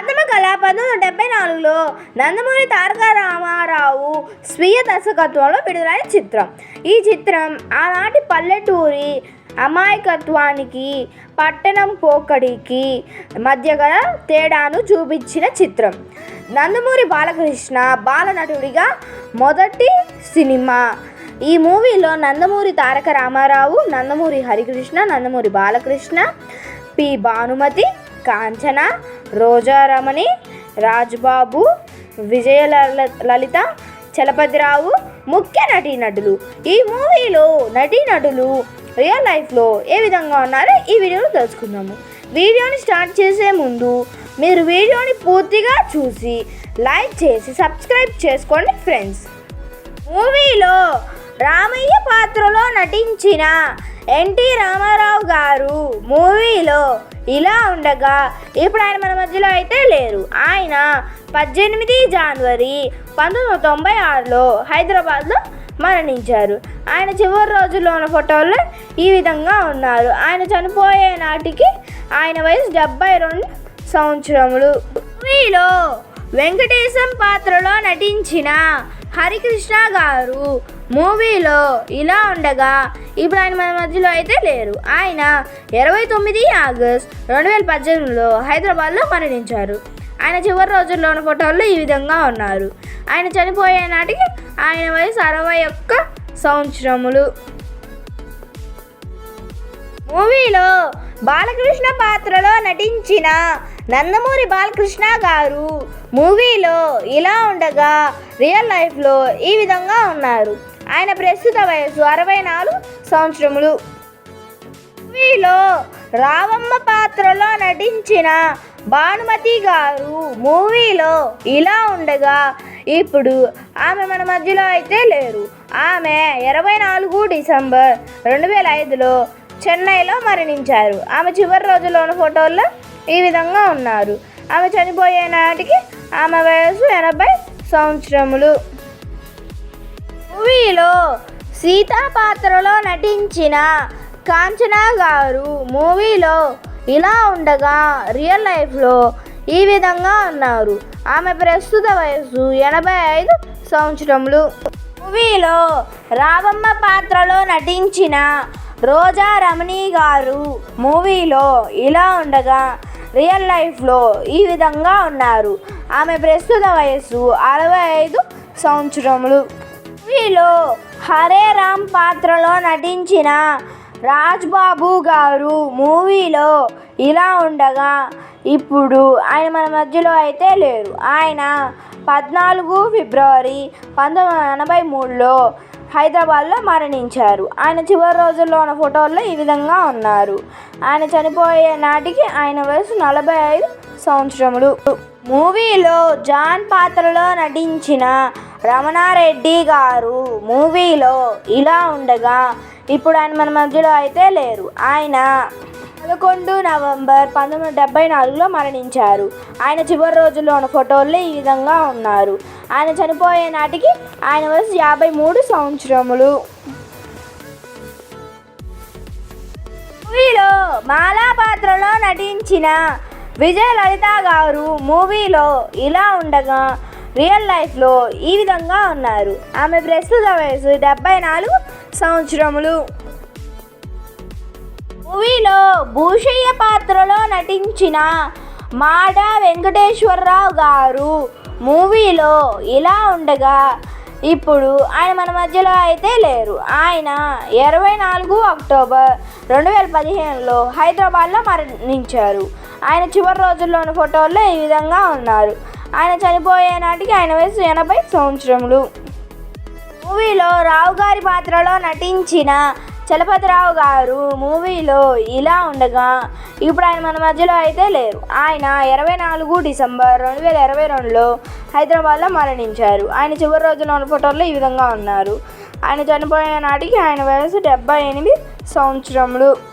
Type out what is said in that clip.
ప్రథమ కళ పంతొమ్మిది వందల డెబ్బై నాలుగులో నందమూరి తారక రామారావు స్వీయ దర్శకత్వంలో విడుదలైన చిత్రం. ఈ చిత్రం ఆనాటి పల్లెటూరి అమాయకత్వానికి పట్టణం పోకడికి మధ్య గల తేడాను చూపించిన చిత్రం. నందమూరి బాలకృష్ణ బాలనటుడిగా మొదటి సినిమా. ఈ మూవీలో నందమూరి తారక రామారావు నందమూరి హరికృష్ణ నందమూరి బాలకృష్ణ పి. భానుమతి కాంచన రోజారమణి రాజ్బాబు విజయ లలిత చలపతిరావు ముఖ్య నటీనటులు. ఈ మూవీలో నటీనటులు రియల్ లైఫ్లో ఏ విధంగా ఉన్నారో ఈ వీడియోలో తెలుసుకుందాము. వీడియోని స్టార్ట్ చేసే ముందు మీరు వీడియోని పూర్తిగా చూసి లైక్ చేసి సబ్స్క్రైబ్ చేసుకోండి ఫ్రెండ్స్. మూవీలో రామయ్య పాత్రలో నటించిన ఎన్టీ రామారావు గారు మూవీలో ఇలా ఉండగా ఇప్పుడు ఆయన మన మధ్యలో అయితే లేరు. ఆయన పద్దెనిమిది జనవరి పంతొమ్మిది వందల తొంభై ఆరులో హైదరాబాద్లో మరణించారు. ఆయన చివరి రోజుల్లో ఉన్న ఫోటోల్లో ఈ విధంగా ఉన్నారు. ఆయన చనిపోయే నాటికి ఆయన వయసు డెబ్బై రెండు సంవత్సరములు. మూవీలో వెంకటేశం పాత్రలో నటించిన హరికృష్ణ గారు మూవీలో ఇలా ఉండగా ఇప్పుడు ఆయన మన మధ్యలో అయితే లేరు. ఆయన ఇరవై తొమ్మిది ఆగస్ట్ రెండు వేల పద్దెనిమిదిలో హైదరాబాద్లో మరణించారు. ఆయన చివరి రోజుల్లో ఉన్న ఫోటోల్లో ఈ విధంగా ఉన్నారు. ఆయన చనిపోయే నాటికి ఆయన వయసు అరవై ఒక్క సంవత్సరములు. మూవీలో బాలకృష్ణ పాత్రలో నటించిన నందమూరి బాలకృష్ణ గారు మూవీలో ఇలా ఉండగా రియల్ లైఫ్లో ఈ విధంగా ఉన్నారు. ఆయన ప్రస్తుత వయసు అరవై నాలుగు సంవత్సరములు. మూవీలో రావమ్మ పాత్రలో నటించిన భానుమతి గారు మూవీలో ఇలా ఉండగా ఇప్పుడు ఆమె మన మధ్యలో అయితే లేరు. ఆమె ఇరవై నాలుగు డిసెంబర్ రెండు వేల ఐదులో చెన్నైలో మరణించారు. ఆమె చివరి రోజులోని ఫోటోల్లో ఈ విధంగా ఉన్నారు. ఆమె చనిపోయే నాటికి ఆమె వయసు ఎనభై సంవత్సరములు. మూవీలో సీతా పాత్రలో నటించిన కాంచనా గారు మూవీలో ఇలా ఉండగా రియల్ లైఫ్లో ఈ విధంగా ఉన్నారు. ఆమె ప్రస్తుత వయసు ఎనభై ఐదు సంవత్సరములు. మూవీలో రావమ్మ పాత్రలో నటించిన రోజా రమణి గారు మూవీలో ఇలా ఉండగా రియల్ లైఫ్లో ఈ విధంగా ఉన్నారు. ఆమె ప్రస్తుత వయసు అరవై ఐదు సంవత్సరములు. మూవీలో హరే రామ్ పాత్రలో నటించిన రాజ్బాబు గారు మూవీలో ఇలా ఉండగా ఇప్పుడు ఆయన మన మధ్యలో అయితే లేరు. ఆయన పద్నాలుగు ఫిబ్రవరి పంతొమ్మిది వందల ఎనభై మూడులో హైదరాబాద్లో మరణించారు. ఆయన చివరి రోజుల్లో ఉన్న ఫోటోల్లో ఈ విధంగా ఉన్నారు. ఆయన చనిపోయే నాటికి ఆయన వయసు నలభై ఐదు సంవత్సరములు. మూవీలో జాన్ పాత్రలో నటించిన రమణారెడ్డి గారు మూవీలో ఇలా ఉండగా ఇప్పుడు ఆయన మన మధ్యలో అయితే లేరు. ఆయన పదకొండు నవంబర్ పంతొమ్మిది వందల డెబ్బై నాలుగులో మరణించారు. ఆయన చివరి రోజుల్లో ఉన్న ఫోటోల్లో ఈ విధంగా ఉన్నారు. ఆయన చనిపోయే నాటికి ఆయన వయసు యాభై మూడు సంవత్సరములు. మూవీలో మాలా పాత్రలో నటించిన విజయ లలిత గారు మూవీలో ఇలా ఉండగా రియల్ లైఫ్లో ఈ విధంగా ఉన్నారు. ఆమె ప్రస్తుత వయసు డెబ్బై నాలుగు సంవత్సరములు. మూవీలో భూషయ్య పాత్రలో నటించిన మాడ వెంకటేశ్వరరావు గారు మూవీలో ఇలా ఉండగా ఇప్పుడు ఆయన మన మధ్యలో అయితే లేరు. ఆయన ఇరవై నాలుగు అక్టోబర్ రెండు వేల పదిహేనులో హైదరాబాద్లో మరణించారు. ఆయన చివరి రోజుల్లోని ఫోటోల్లో ఈ విధంగా ఉన్నారు. ఆయన చనిపోయే నాటికి ఆయన వయసు ఎనభై సంవత్సరములు. మూవీలో రావు గారి పాత్రలో నటించిన చలపతిరావు గారు మూవీలో ఇలా ఉండగా ఇప్పుడు ఆయన మన మధ్యలో అయితే లేరు. ఆయన ఇరవై నాలుగు డిసెంబర్ రెండు వేల ఇరవై రెండులో హైదరాబాద్లో మరణించారు. ఆయన చివరి రోజుల్లో ఉన్న ఫోటోల్లో ఈ విధంగా ఉన్నారు. ఆయన చనిపోయే నాటికి ఆయన వయసు డెబ్బై ఎనిమిది సంవత్సరములు.